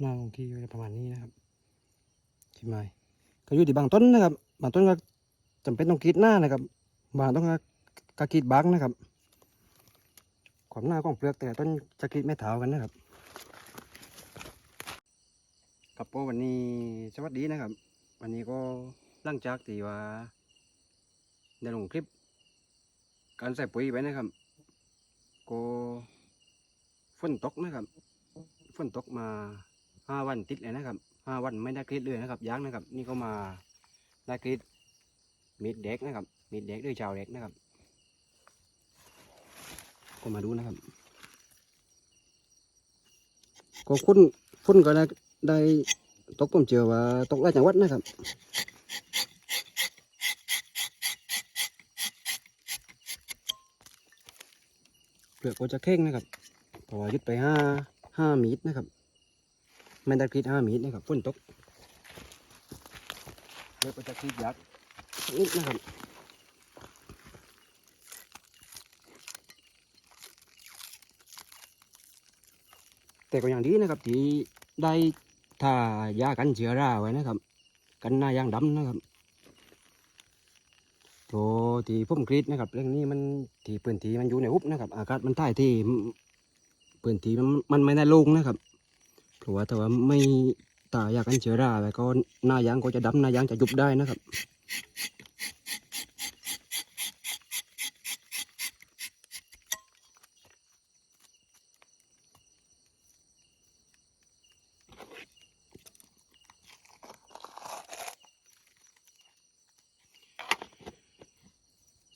หน้าของที่จะประมาณนี้นะครับที่ไม้ก็อยู่ที่บางต้นนะครับ บางต้นก็จำเป็นต้องกรีดหน้านะครับ บางต้นก็กกรีดบางนะครับ ความหน้าของเปลือกแต่ต้นจะกรีดไม่เท่ากันนะครับครับก็วันนี้สวัสดีนะครับ วันนี้ก็หลังจากที่ว่าได้ลงคลิป การใส่ปุ๋ยไปนะครับ ก็ฝนตกนะครับฝนตกมา ห้าวันติดเลยนะครับห้าวันไม่ได้กรีดเลยนะครับยางนะครับ นี่ก็มาได้กรีดมีดเด็กนะครับ มีดเด็กด้วยชาวเด็กนะครับ ก็มาดูนะครับก็ฝนฝนก็ได้ได้ตกผมเจอว่าตกหลายจังหวัดนะครับเปลือกก็จะเข่งนะครับเพราะว่ายึดไปห้าห้ามีดนะครับ ไม่ได้กรีดห้ามีดนะครับฝนตกเปลือกก็จะกรีดยักนิดนะครับแต่ก็อย่างดีนะครับที่ได้ทายากันเชื้อราไว้นะครับ กันหน้ายางดำนะครับโถที่พุ่มกรีดนะครับเรื่องนี้มันที่พื้นที่มันอยู่ในอุบนะครับ อากาศมันถ่ายที่พื้นที่มันมันไม่ได้โลงนะครับเพ ราะว่าถ้าว่าไม่ตายากันเชื้อราไว้ก็หน้ายางก็จะดำหน้ายางจะยุบได้นะครับ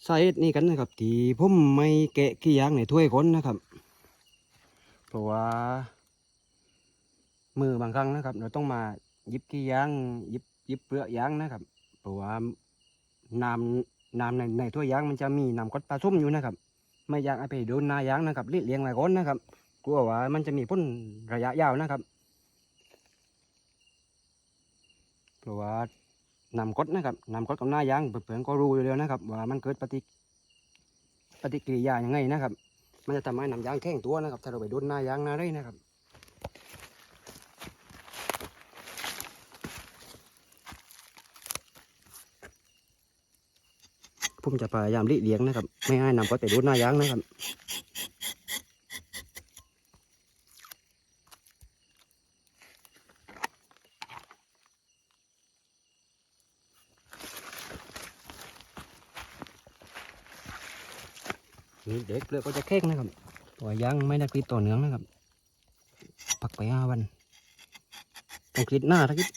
สาเหตุนี้กันนะครับที่ผมไม่แกะขี้ยางในถ้วยคนนะครับ เพราะว่า มือบางครั้งนะครับ เราต้องมายิบขี้ยางยิบยิบเปลือกยางนะครับเพราะว่าน้ำน้ำในในถ้วยยางมันจะมีน้ำกรดผสมอยู่นะครับ ไม่อยากเอาไปโดนหนายางนะครับรีดเลี้ยงไว้ก่อนนะครับกลัวว่ามันจะมีผลระยะยาวนะครับเพราะว่านำกดนะครับนำกดกับหน้ายางเพื่อนก็รู้อยู่แล้วนะครับ ว่ามันเกิดปฏิปฏิกิริยาอย่างไงนะครับ มันจะทำให้น้ำยางแข็งตัวนะครับ ถ้าเราไปโดนหน้ายางหน้าได้นะครับ ผมจะพยายามหลีเลี่ยงนะครับ ไม่ให้นำกดไปโดนหน้ายางนะครับนี่เด็กเลือกก็จะเค้งนะครับ ตัวยังไม่ได้กรีดต่อเนื่องนะครับ ปักไปห้าวันต้องกรีดหน้าถ้ากรีด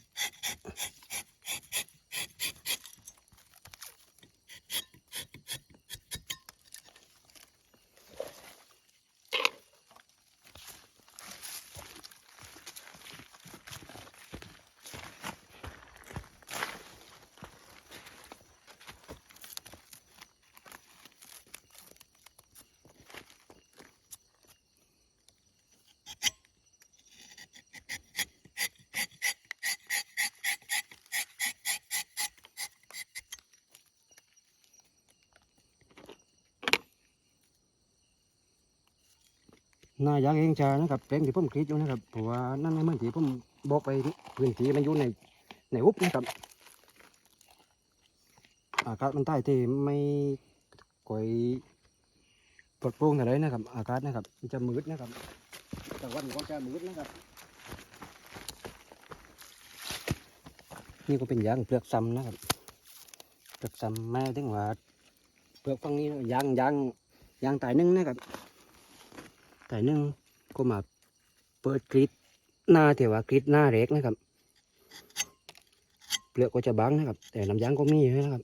หน้ายางเองชานะครับแปลงที่ผมกรีดอยู่นะครับเพราะว่านั่นในเมื่อที่ผมบอกไปพื้นที่มันอยู่ในในอุบนะครับอากาศมันใต้ที่ไม่ก่อยปลดโปร่งอะไรนะครับ อากาศนะครับมันจะมืดนะครับแต่วันก็จะมืดนะครับ นี่ก็เป็นยางเปลือกซ้ำนะครับเปลือกซ้ำแม่ถึงว่าเปลือกฝั่งนี้ยางยางยางตายหนึ่งนะครับ แต่นึ่งก็มาเปิดกริดหน้าแต่ว่ากริดหน้าเล็กนะครับเปลือกก็จะบางนะครับ แต่น้ำยางก็มีนะครับ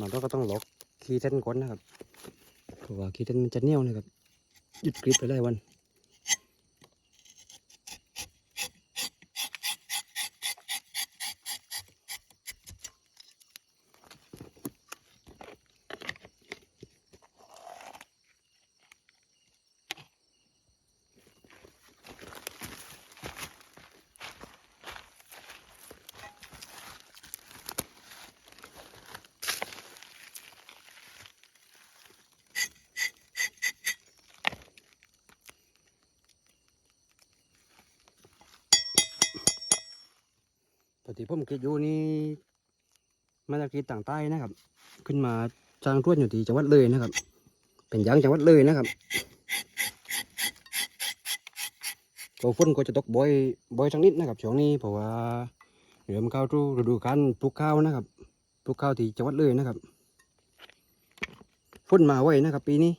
มันก็ต้องล็อกคีย์เส้นก้อนนะครับเพราะว่าคีย์เส้นมันจะเหนียวนะครับหยุดกริปไปได้วัน ปกติผมคิดอยู่นี่มาจากที่ต่างใต้นะครับ ขึ้นมาจางต้วนอยู่ที่จังหวัดเลยนะครับ เป็นยางจังหวัดเลยนะครับตัวฝนก็จะตกบ่อยบ่อยสักนิดนะครับช่วงนี้เพราะว่าเริ่มเข้าสู่ฤดูการปลูกข้าวนะครับปลูกข้าวที่จังหวัดเลยนะครับฝนมาไวนะครับ ปีนี้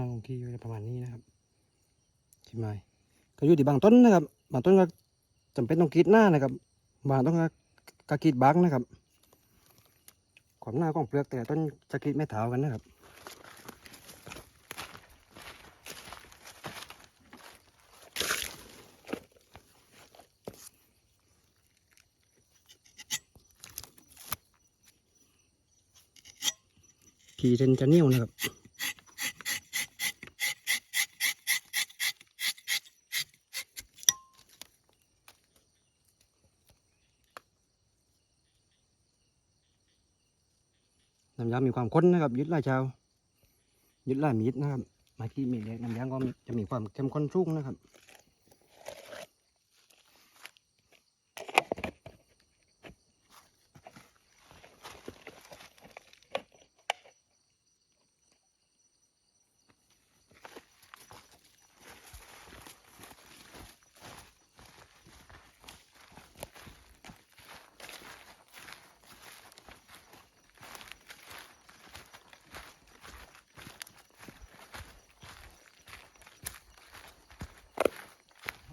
าของที่ก็จะประมาณนี้นะครับใช่ไหมก็อยู่ที่บางต้นนะครับ บางต้นก็จำเป็นต้องกรีดหน้านะครับ บางต้นก็กกรีดบางนะครับความหน้าของเปลือกแต่ต้นจะกรีดไม่เท่ากันนะครับขี่เส้นจะเหนียวนะครับ ยามีความข้นนะครับ ยึดลายชาวยึดลายมีดนะครับมาที่มีดเล็กน้ำยางก็จะมีความเข้มข้นสูงนะครับ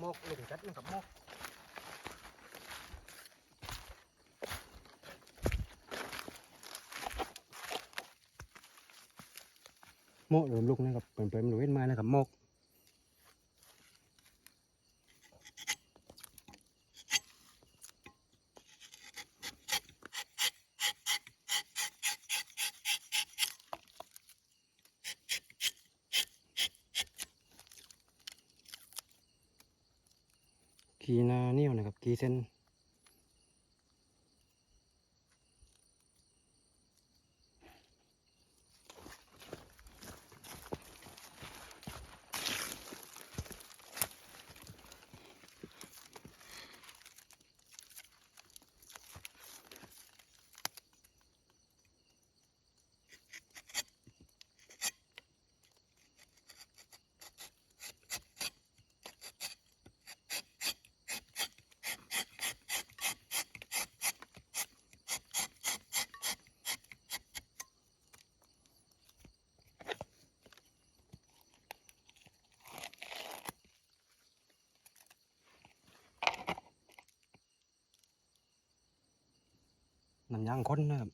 มอกลงจัดมันกับมอกมอกเริ่มลูกนะครับเปลี่ยนเปลี่ยนบริเว้นมานะครับมอ กขีนาเนี่ยนะครับขีเส้น น้ำยางค้นนะครับ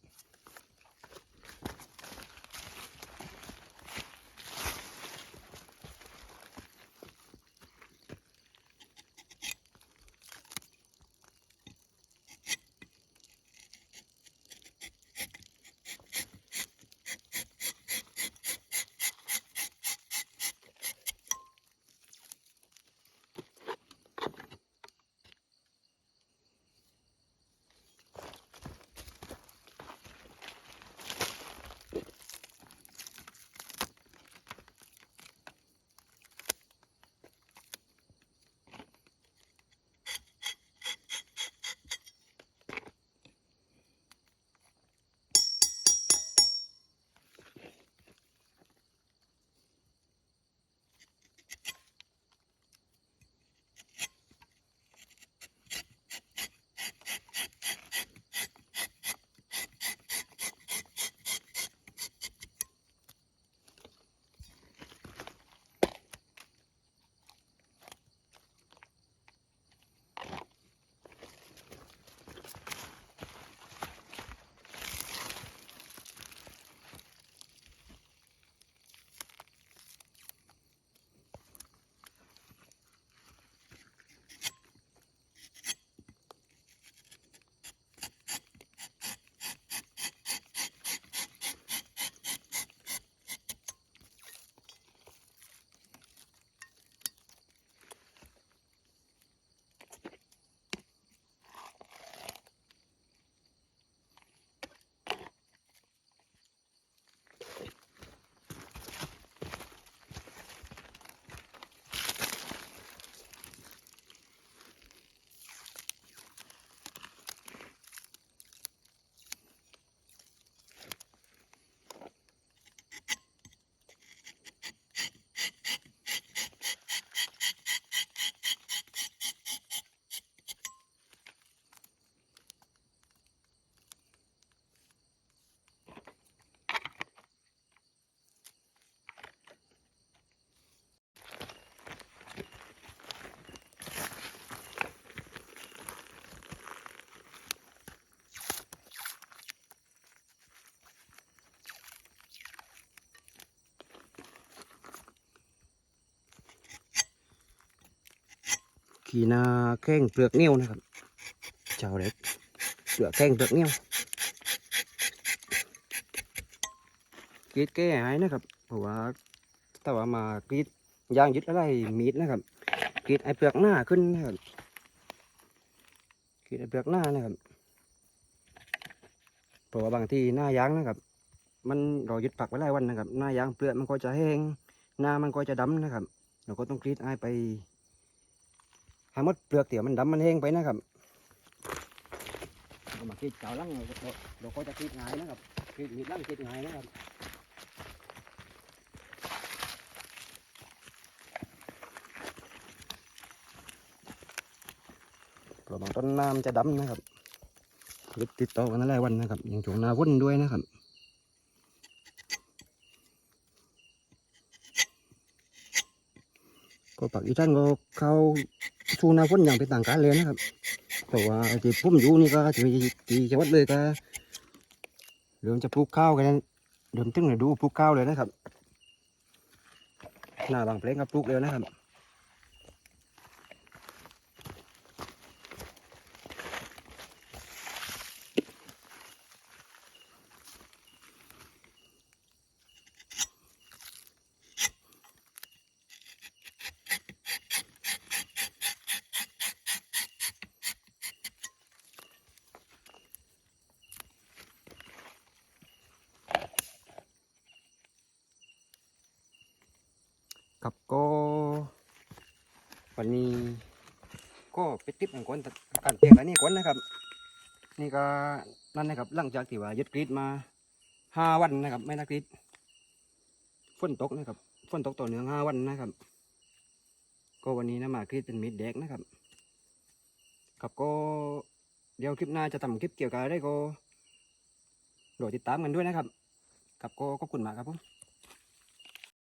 ขีหนาแข้งเปลือกเนียวนะครับเจ้าเล็กเปลือกแข้งเปลือกเนียวกรีดแก้หายนะครับเพราะว่าถ้าว่ามากรีดยางยึดอะไรมีดนะครับกรีดไอเปลือกหน้าขึ้นนะครับกรีดไอเปลือกหน้านะครับเพราะว่าบางที่หน้ายางนะครับ มันเรายึดปักไว้หลายวันนะครับ หน้ายางเปลือกมันก็จะแห้งหน้ามันก็จะดำนะครับ เราก็ต้องกรีดไอไป ห้หมดเปลือกเตี๋ยวมันดำมันแห้งไปนะครับเอามากรีดเกาลังเราเราก็จะกรีดง่ายนะครับกรีดมีลังกรีดง่ายนะครับเราะบางต้นน้ำจะดำนะครับลึกติดต่อกันหลายวันนะครับอย่างช่วงนาวุ่นด้วยนะครับก็ปากอีท่านก็เข้า สู่หน้าฝนอย่างเป็นต่างการเลยนะครับแต่ว่าที่ผมอยู่นี่ก็ที่ที่จังหวัดเลยก็เริ่มจะปลูกข้าวกันเริ่มตึ้งเลยดูปลูกข้าวเลยนะครับหน้าบางเพลงก็ปลูกเลยนะครับ ครับก็วันนี้ก็ไปติดของคนการเพียงอันนี้ก่อนนะครับ นี่ก็นั่นนะครับหลังจากที่ว่ายึดกรีดมาห้าวันนะครับ ไม่นักกรีดฝนตกนะครับฝนตกต่อเนื่องห้าวันนะครับ ก็วันนี้นะมากรีดเป็นมิดแดกนะครับครับก็เดี๋ยวคลิปหน้าจะทำคลิปเกี่ยวกับอะไรก็โดดติดตามกันด้วยนะครับครับก็ขอบคุณมากครับผม